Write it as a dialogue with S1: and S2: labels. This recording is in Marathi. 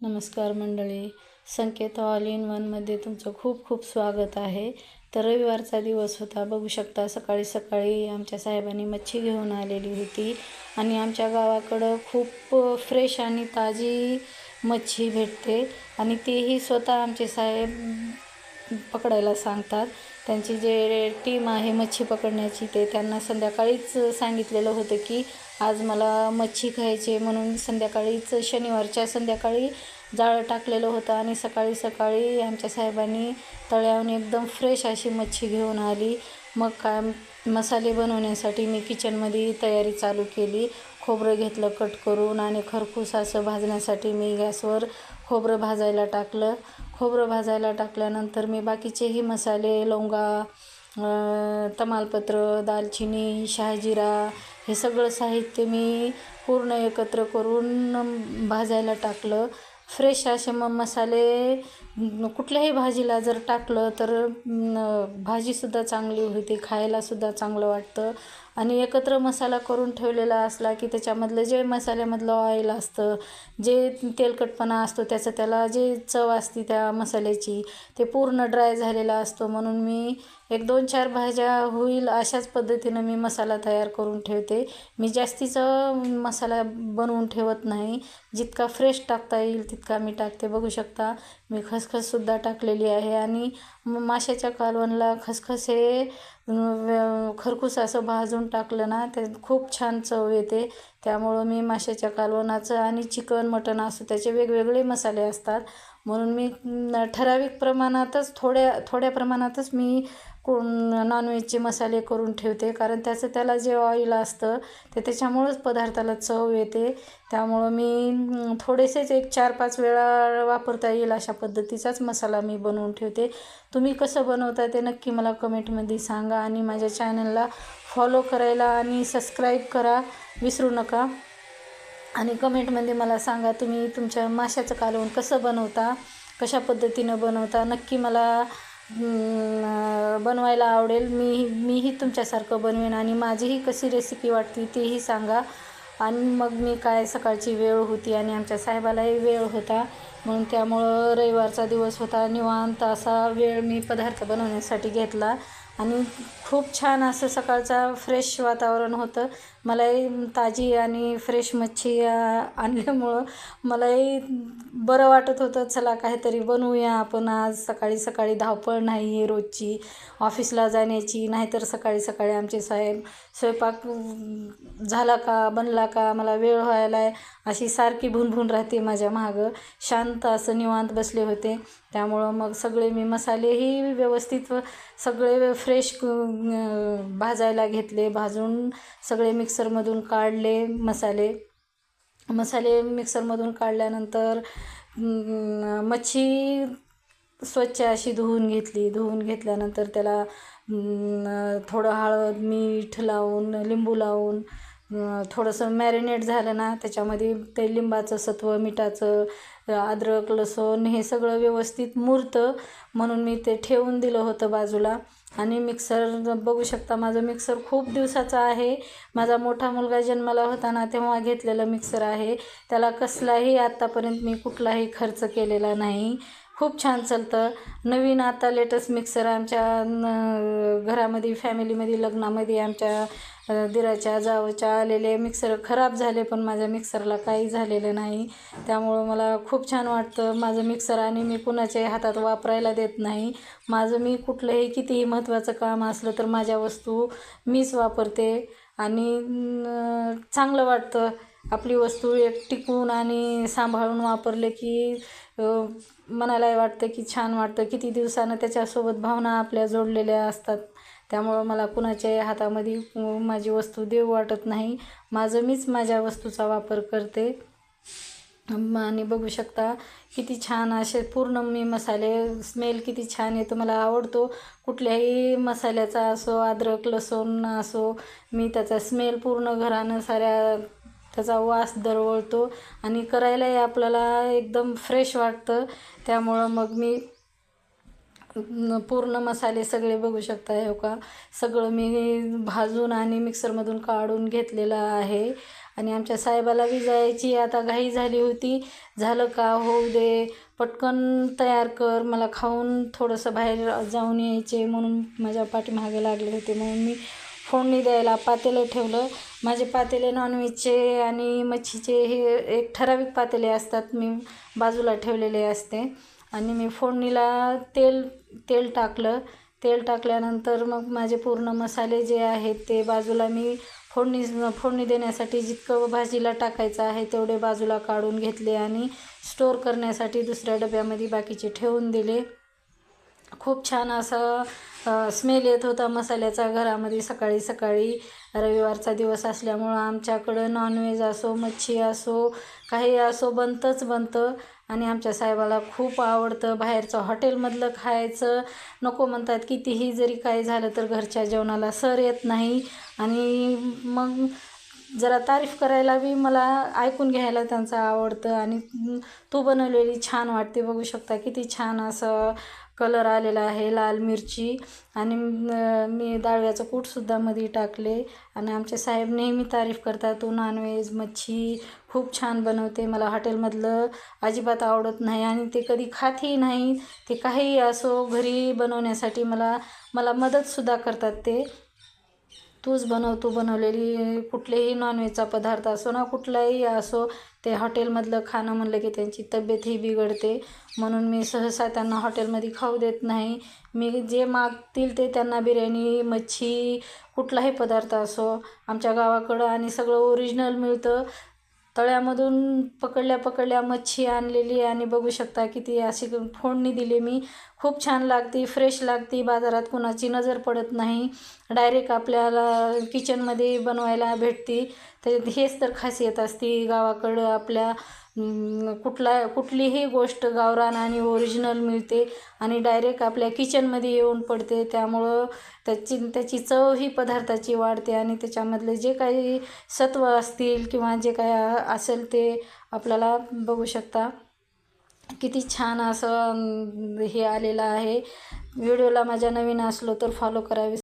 S1: नमस्कार मंडळी. संकेत ऑल इन वनमध्ये तुमचं खूप खूप स्वागत आहे. तर रविवारचा दिवस होता. बघू शकता सकाळी सकाळी आमच्या साहेबांनी मच्छी घेऊन आलेली होती. आणि आमच्या गावाकडं खूप फ्रेश आणि ताजी मच्छी भेटते. आणि तेही स्वतः आमचे साहेब पकडायला सांगतात. त्यांची जे टीम आहे मच्छी पकडण्याची ते त्यांना संध्याकाळीच सांगितलेलं होतं की आज मला मच्छी खायची आहे म्हणून संध्याकाळीच शनिवारच्या संध्याकाळी जाळं टाकलेलं होतं आणि सकाळी सकाळी आमच्या साहेबांनी तळ्याहून एकदम फ्रेश अशी मच्छी घेऊन आली. मग काय मसाले बनवण्यासाठी मी किचनमध्ये तयारी चालू केली. खोबरं घेतलं कट करून आणि खरपूस असं भाजण्यासाठी मी गॅसवर खोबरं भाजायला टाकलं. खोबरं भाजायला टाकल्यानंतर मी बाकीचेही मसाले लवंगा तमालपत्र दालचिनी शहाजिरा हे सगळं साहित्य मी पूर्ण एकत्र करून भाजायला टाकलं. फ्रेश असे मग मसाले कुठल्याही भाजीला जर टाकलं तर भाजीसुद्धा चांगली होती खायलासुद्धा चांगलं वाटतं. आणि एकत्र मसाला करून ठेवलेला असला की त्याच्यामधलं जे मसाल्यामधलं ऑइल असतं जे तेलकटपणा असतो त्याचं त्याला जे चव असते त्या मसाल्याची ते पूर्ण ड्राय झालेला असतो. म्हणून मी एक दोन चार भाज्या होईल अशाच पद्धतीनं मी मसाला तयार करून ठेवते. मी जास्तीचं मसाला बनवून ठेवत नाही. जितका फ्रेश टाकता येईल तितका मी टाकते. बघू शकता मी खसखससुद्धा टाकलेली आहे आणि माशाच्या कालवणला खसखसे हे खरपूस असं भाजून टाकलं ना ते खूप छान चव येते. त्यामुळं मी माशाच्या कालवणाचं आणि चिकन मटण असं त्याचे वेगवेगळे मसाले असतात. म्हणून मी ठराविक प्रमाणातच थोड्या थोड्या प्रमाणातच मी कोण नॉनव्हेजचे मसाले करून ठेवते. कारण त्याचं त्याला जे ऑइल असतं ते त्याच्यामुळंच पदार्थाला चव येते. त्यामुळं मी थोडेसेच एक चार पाच वेळा वापरता येईल अशा पद्धतीचाच मसाला मी बनवून ठेवते. तुम्ही कसं बनवता ते नक्की मला कमेंटमध्ये सांगा आणि माझ्या चॅनलला फॉलो करायला आणि सबस्क्राईब करा. विसरू नका. आणि कमेंटमध्ये मला सांगा तुम्ही तुमच्या माशाचं कालवण कसं बनवता? कशा पद्धतीनं बनवता? नक्की मला बनवायला आवडेल. मी मीही तुमच्यासारखं बनवेन आणि माझीही कशी रेसिपी वाटते तीही सांगा. आणि मग मी काय सकाळची वेळ होती आणि आमच्या साहेबालाही वेळ होता. म्हणून त्यामुळं रविवारचा दिवस होता. निवांत असा वेळ मी पदार्थ बनवण्यासाठी घेतला. आणि खूप छान असं सकाळचा फ्रेश वातावरण होतं. मलाही ताजी आणि फ्रेश मच्छी आणल्यामुळं मलाही बरं वाटत होतं चला काहीतरी बनवूया आपण आज. सकाळी सकाळी धावपळ नाही आहे रोजची. ऑफिसला जाण्याची नाहीतर सकाळी सकाळी आमचे साहेब स्वयंपाक झाला का बनला का मला वेळ व्हायला आहे अशी सारखी भुनभुन राहते माझ्या मागं. शांत असं निवांत बसले होते. त्यामुळं मग सगळे मी मसालेही व्यवस्थित सगळे फ्रेश भाजायला घेतले. भाजून सगळे मिक्स मिक्सरमधून काढले मसाले. मसाले मिक्सरमधून काढल्यानंतर मच्छी स्वच्छ अशी धुवून घेतली. धुवून घेतल्यानंतर त्याला थोडं हळद मीठ लावून लिंबू लावून थोडंसं मॅरिनेट झालं ना त्याच्यामध्ये ते लिंबाचं सत्व मिठाचं अद्रक लसूण हे सगळं व्यवस्थित मुरतं. म्हणून मी ते ठेवून दिलं होतं बाजूला. आणि मिक्सर बघू शकता माझं मिक्सर खूप दिवसाचा आहे. माझा मोठा मुलगा जन्माला होता ना तेव्हा घेतलेलं मिक्सर आहे. त्याला कसलाही आत्तापर्यंत मी कुठलाही खर्च केलेला नाही. खूप छान चालतं. नवीन आता लेटेस्ट मिक्सर आमच्या घरामध्ये फॅमिलीमध्ये लग्नामध्ये आमच्या दिराच्या जावच्या आलेले मिक्सर खराब झाले पण माझ्या मिक्सरला काही झालेलं नाही. त्यामुळं मला खूप छान वाटतं. माझं मिक्सर आणि मी कुणाच्याही हातात वापरायला देत नाही. माझं मी कुठलंही कितीही महत्त्वाचं काम असलं तर माझ्या वस्तू मीच वापरते. आणि चांगलं वाटतं. आपली वस्तू एक टिकून आणि सांभाळून वापरले की मनालाही वाटतं की छान वाटतं. किती दिवसानं त्याच्यासोबत भावना आपल्या जोडलेल्या असतात. त्यामुळं मला कुणाच्याही हातामध्ये माझी वस्तू देऊ वाटत नाही. माझं मीच माझ्या वस्तूचा वापर करते. आणि बघू शकता किती छान असे पूर्ण मी मसाले स्मेल किती छान येतो मला आवडतो. कुठल्याही मसाल्याचा असो अद्रक लसूण असो मी त्याचा स्मेल पूर्ण घरानं साऱ्या त्याचा वास दरवळतो. आणि करायलाही आपल्याला एकदम फ्रेश वाटतं. त्यामुळं मग मी पूर्ण मसाले सगळे बघू शकता हो का? सगळं मी भाजून आणि मिक्सरमधून काढून घेतलेलं आहे. आणि आमच्या साहेबाला विजायची आता घाई झाली होती. झालं का? होऊ दे. पटकन तयार कर. मला खाऊन थोडंसं बाहेर जाऊन यायचे म्हणून माझ्या पाठीमागे लागले होते. म्हणून मी फोडणी द्यायला पातेलं ठेवलं. माझे पातेले नॉनव्हेजचे आणि मच्छीचे हे एक ठराविक पातेले असतात. मी बाजूला ठेवलेले असते. आणि मी फोडणीला तेल तेल टाकलं. तेल टाकल्यानंतर मग माझे पूर्ण मसाले जे आहेत ते बाजूला मी फोडणी फोडणी देण्यासाठी जितकं भाजीला टाकायचं आहे तेवढे बाजूला काढून घेतले आणि स्टोर करण्यासाठी दुसऱ्या डब्यामध्ये बाकीचे ठेवून दिले. खूप छान असं स्मेल येत होता मसाल्याचा घरामध्ये सकाळी सकाळी. रविवारचा दिवस असल्यामुळं आमच्याकडं नॉनव्हेज असो मच्छी असो काही असो बनतंच बनतं. आणि आमच्या साहेबाला खूप आवडतं. बाहेरचं हॉटेलमधलं खायचं. नको म्हणतात कितीही जरी काय झालं तर घरच्या जेवणाला सर येत नाही. आणि मग जरा तारीफ करायला बी मला ऐकून घ्यायला त्यांचं आवडतं आणि तू बनवलेली छान वाटते. बघू शकता किती छान असं कलर आलेला आहे लाल मिरची. आणि मी डाळव्याचं कूटसुद्धा मध्ये टाकले. आणि आमचे साहेब नेहमी तारीफ करतात तू नॉनव्हेज मच्छी खूप छान बनवते. मला हॉटेलमधलं अजिबात आवडत नाही आणि ते कधी खातही नाही ते काहीही असो घरी बनवण्यासाठी मला मला मदतसुद्धा करतात ते. तूच बनव तू बनवलेली कुठलेही नॉनव्हेजचा पदार्थ असो ना कुठलाही असो ते हॉटेलमधलं खाणं म्हणलं की त्यांची तब्येतही बिघडते. म्हणून मी सहसा त्यांना हॉटेलमध्ये खाऊ देत नाही. मी जे मागतील ते त्यांना बिर्याणी मच्छी कुठलाही पदार्थ असो आमच्या गावाकडं आणि सगळं ओरिजिनल मिळतं. तळ्यामधून पकडल्या पकडल्या मच्छी आणलेली आणि बघू शकता किती अशी फोडणी दिली मी. खूप छान लागते फ्रेश लागते बाजारात कुणाची नजर पडत नाही. डायरेक्ट आपल्याला किचनमध्ये बनवायला भेटते. तर हेच तर खासियत असते गावाकडं आपल्या कुठला कुठलीही गोष्ट गावरान आणि ओरिजिनल मिळते आणि डायरेक्ट आपल्या किचनमध्ये येऊन पडते. त्यामुळं त्याची त्याची चव ही पदार्थाची वाढते आणि त्याच्यामधले जे काही सत्व असतील किंवा जे काय असेल ते आपल्याला बघू शकता. किती छान असं हे आलेलं आहे. व्हिडिओला माझ्या नवीन असलो तर फॉलो करावे.